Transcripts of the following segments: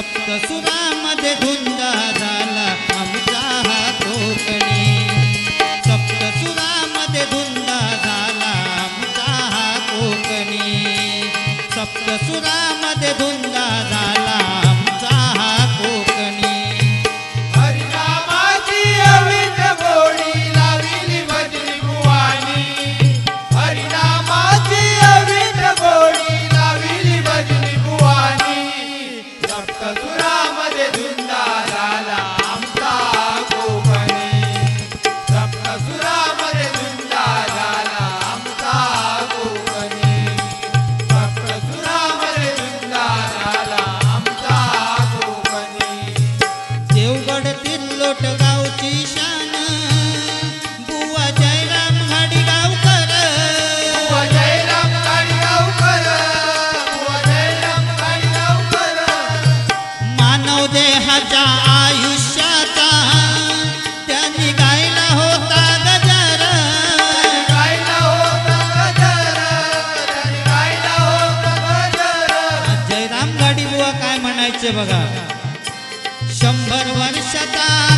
सप्तसुरामध्ये धुंदा झाला. आमचा हा कोकणी सप्तसुरामध्ये धुंदा झाला. आमचा हा कोकणी सप्तसुरा बघा. शंभर वर्षाचा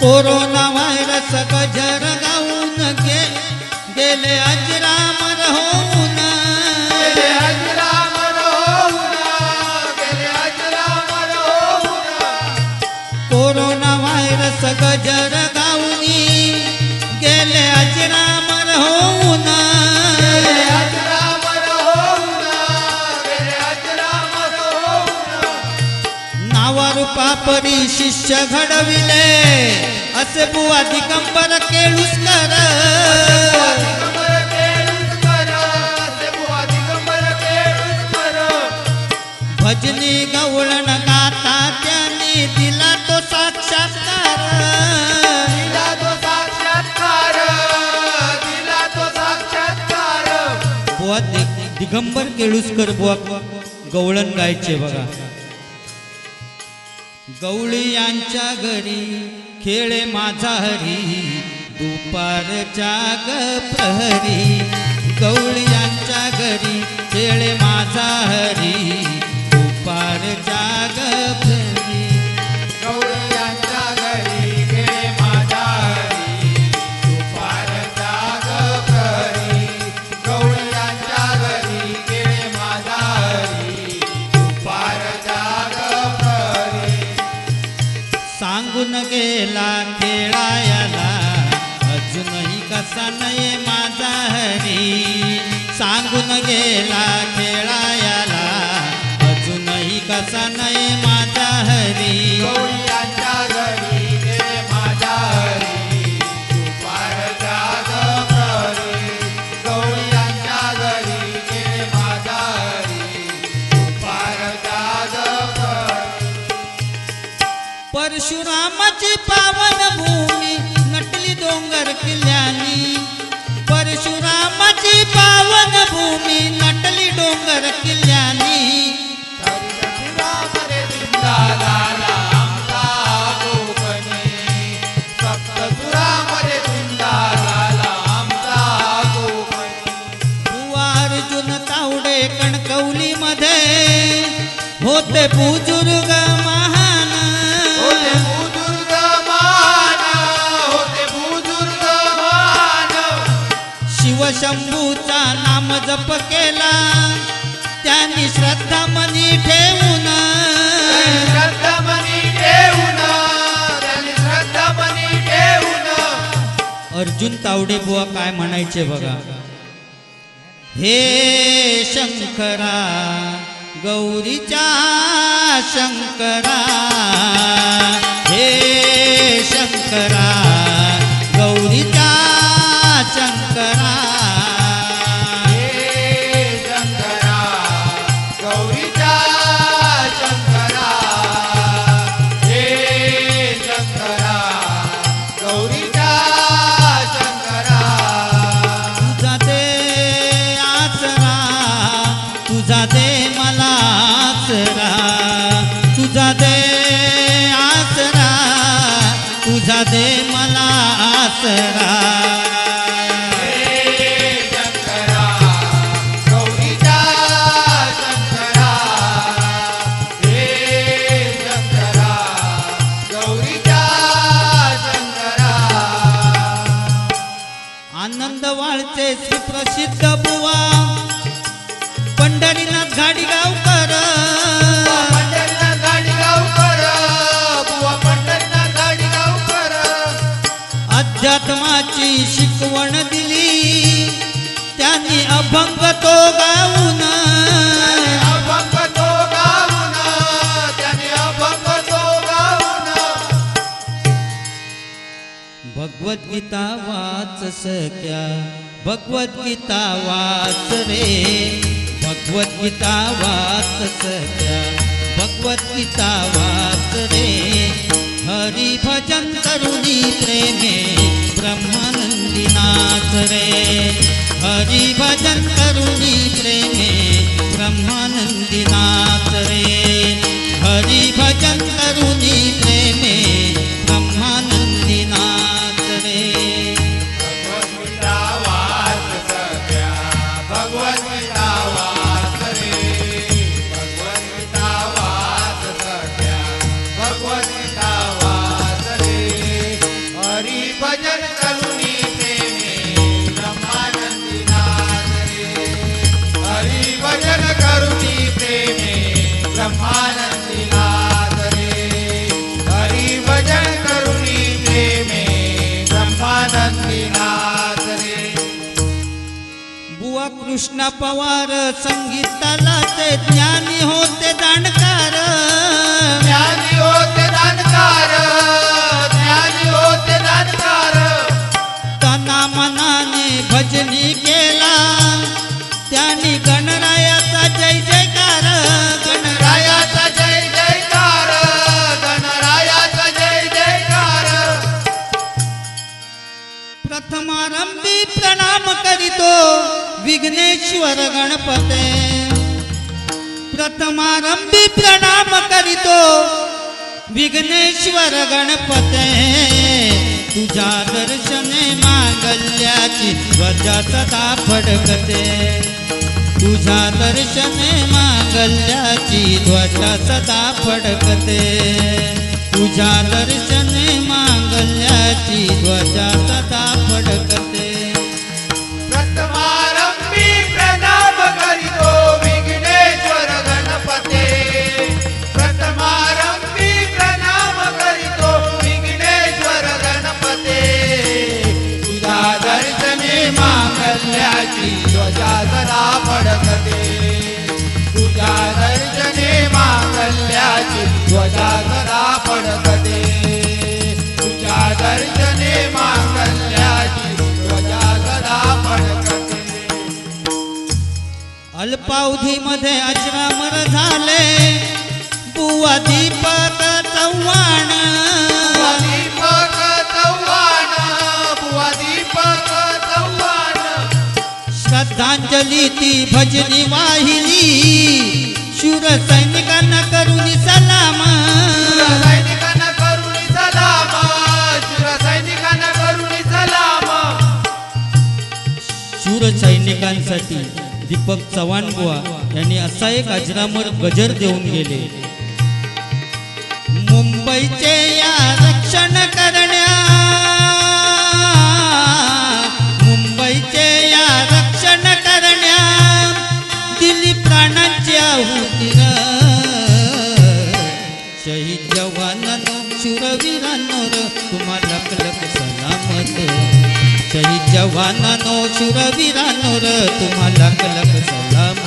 કોરોના વાયરસ ગજર भविष्य घडविले. असे बुवा दिगंबर केळुसकर भजनी गवळण गाता त्यांनी दिला तो साक्षात्कार. दिला तो साक्षात्कार बुवा दिगंबर केळुसकर बुवा. गवळण गायचे बघा. गवळी यांच्या घरी खेळे माझा हरी दुपारच्या ग प्रहरी यांच्या घरी खेळे माझा हरी. कणकवली मध्ये होते बुजुर्ग महान. होते बुजुर्ग मान होते बुजुर्ग मान शिवशंभूचा नाम जप केला त्यांनी श्रद्धा मनी ठेवून श्रद्धामणी ठेवून त्यांनी श्रद्धामणी ठेवून. अर्जुन तावडे बुवा काय म्हणायचे बघा. हे शंकरा गौरीच्या शंकरा. भगवद्गीता वाच सख्या। भगवद्गीता वाच रे। भगवद्गीता वाच सख्या। भगवद्गीता वाच रे। हरी भजन करुणी प्रेमे। ब्रह्मानंदी नाच रे। हरी भजन करुणी प्रेमे। ब्रह्मानंदी नाच रे। हरी भजन करुणी प्रेमे कृष्ण पवार संगीताला ते प्रणाम करीतो विघ्नेश्वर गणपते तुझ्या दर्शने मांगल्याची ध्वजा सदा फडकते। तुझ्या दर्शने मांगल्याची ध्वजा सदा फडकते। तुझ्या दर्शने मांगल्याची ध्वजा सदा फडकते। अल्पावधीमध्ये अजरामर झाले. बुवा दीपक चव्हाण. बुवा दीपक चव्हाण बुवा दीपक चव्हाण. श्रद्धांजली ती भजनी वाहिली. शूर सैनिकांना करून सलाम. सैनिकांना करुणी सलाम शूर सैनिकांना करुणी सलाम. शूर सैनिकांसाठी दीपक चव्हाण बुवा यांनी असा एक अजरामर गजर देऊन गेले. मुंबईचे या रक्षण करणे शहीद जवानांनो शूरवीरांनो र, तुम्हाला लख लख सलाम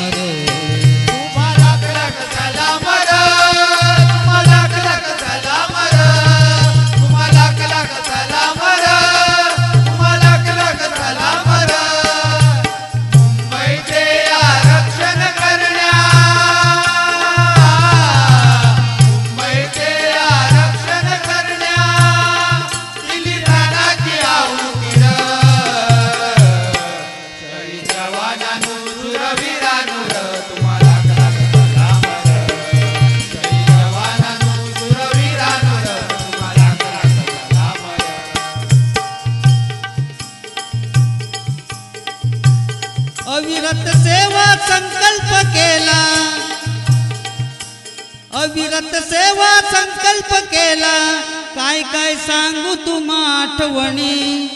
अविरत सेवा संकल्प केला. काय काय सांगू तुम्हा आठवणी?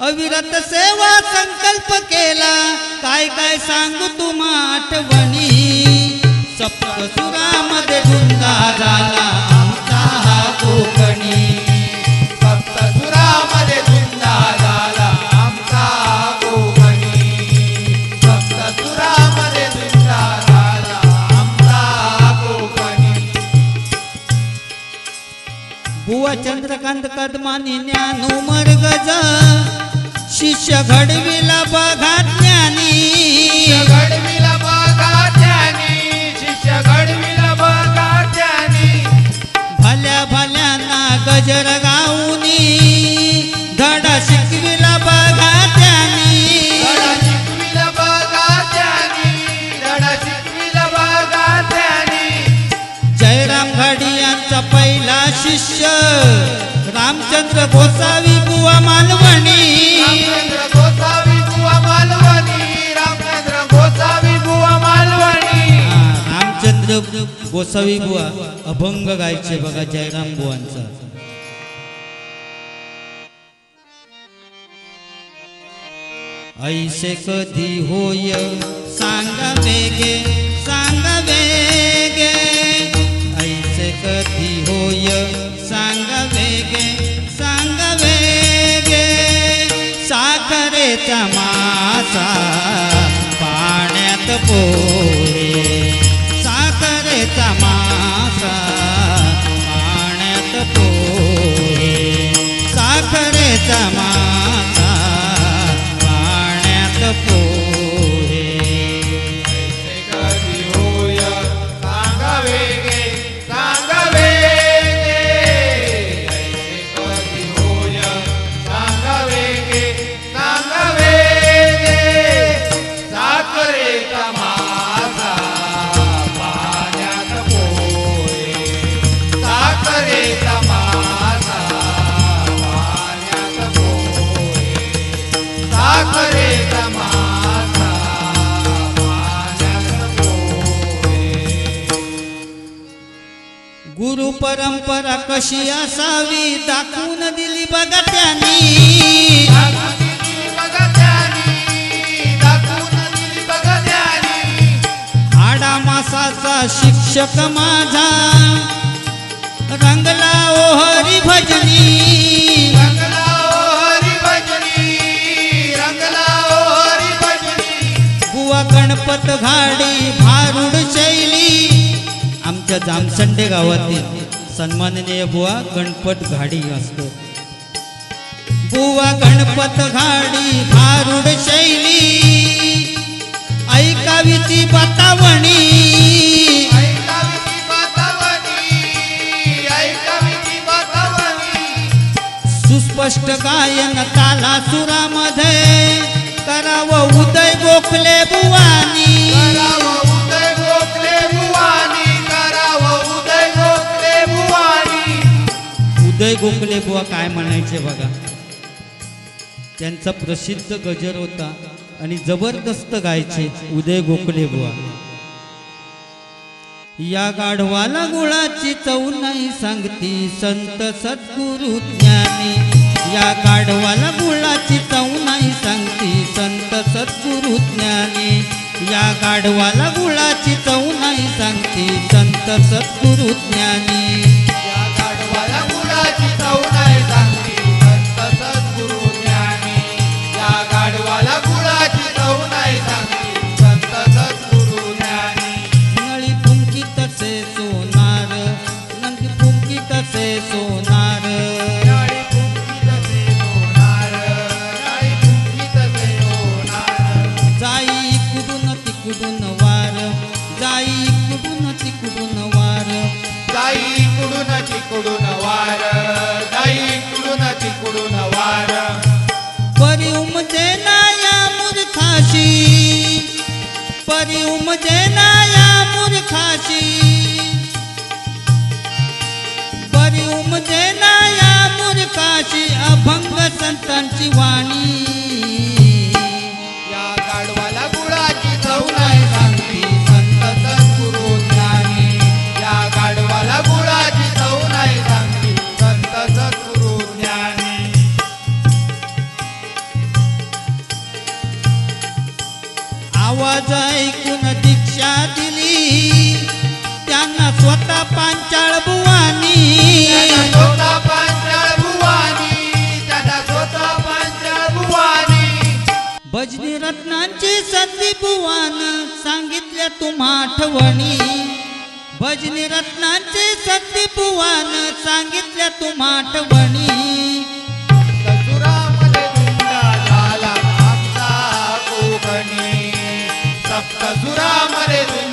अविरत सेवा संकल्प केला. काय काय सांगू तुम्हा आठवणी? सप्तसुरामध्ये धुंदा झाला. चंद्रकांत कदमानी ज्ञानू मर्गज. शिष्य घडविला बघा ज्ञानी. घडविला बघा त्यानी शिष्य घडविला बघा त्यानी भल्या भल्यांना गजर गाऊनी धडा शिकविला बघा धडा शिकविला बघा त्यानी धडा शिकविला बघा त्यानी जयराम घडी यांचा पहिला शिष्य. रामचंद्र गोसावी बुवा मालवणी. रामचंद्र गोसावी बुवा मालवणी. रामचंद्र गोसावी बुवा मालवणी. रामचंद्र गोसावी बुवा अभंग गायचे बघा जयराम बुवांचा. ऐसे कधी होय? सांगा वेगे सांगा वेगे. ऐसे कधी होय? सांगा साखरेचा मासा पाण्यात पोहे साखरेचा मासा पाण्यात पोहे साखरेचा मासा परंपरा कशी असावी दाखवून दिली बघा त्यांनी. आडामासाचा शिक्षक माझा. रंगला ओ हरी भजनी. बुवा गणपत घाडी भारुड शैली. आमच्या जामसंडे गावातील सन्माननीय बुवा गणपत घाडी असतो. बुवा गणपत घाडी भारुड शैली. ऐकावी ती बतावणी ऐकावी ती बतावणी सुस्पष्ट गायन ताला सुरामध्ये करावं उदय गोखले गोखले बुवा काय म्हणायचे बघा. त्यांचा प्रसिद्ध गजर होता आणि जबरदस्त गायचे उदय गोखले बुवा. या गाढवाला गुळाची चव नाही सांगती संत सद्गुरु ज्ञानी. या गाढवाला गुळाची चव नाही सांगती संत सद्गुरु ज्ञानी. या गाढवाला गुळाची चव नाही सांगती संत सद्गुरु ज्ञानी. કરી ઉમજે નાયા મૂર્ખાશી. કરી ઉમજે નાયા મૂર્ખાશી અભંગ સંતન શિવાણી ऐकून दीक्षा दिली. त्यांना स्वतः पांचाळ बुवानी. स्वतः पांचाळ भुवानी त्याला स्वतः पांचाळ भुवानी भजनी रत्नांची संधी बुवान सांगितल्या तुम्हा आठवणी. भजनी रत्नांची संधी बुवान सांगितल्या तुम्हा आठवणी. Hallelujah.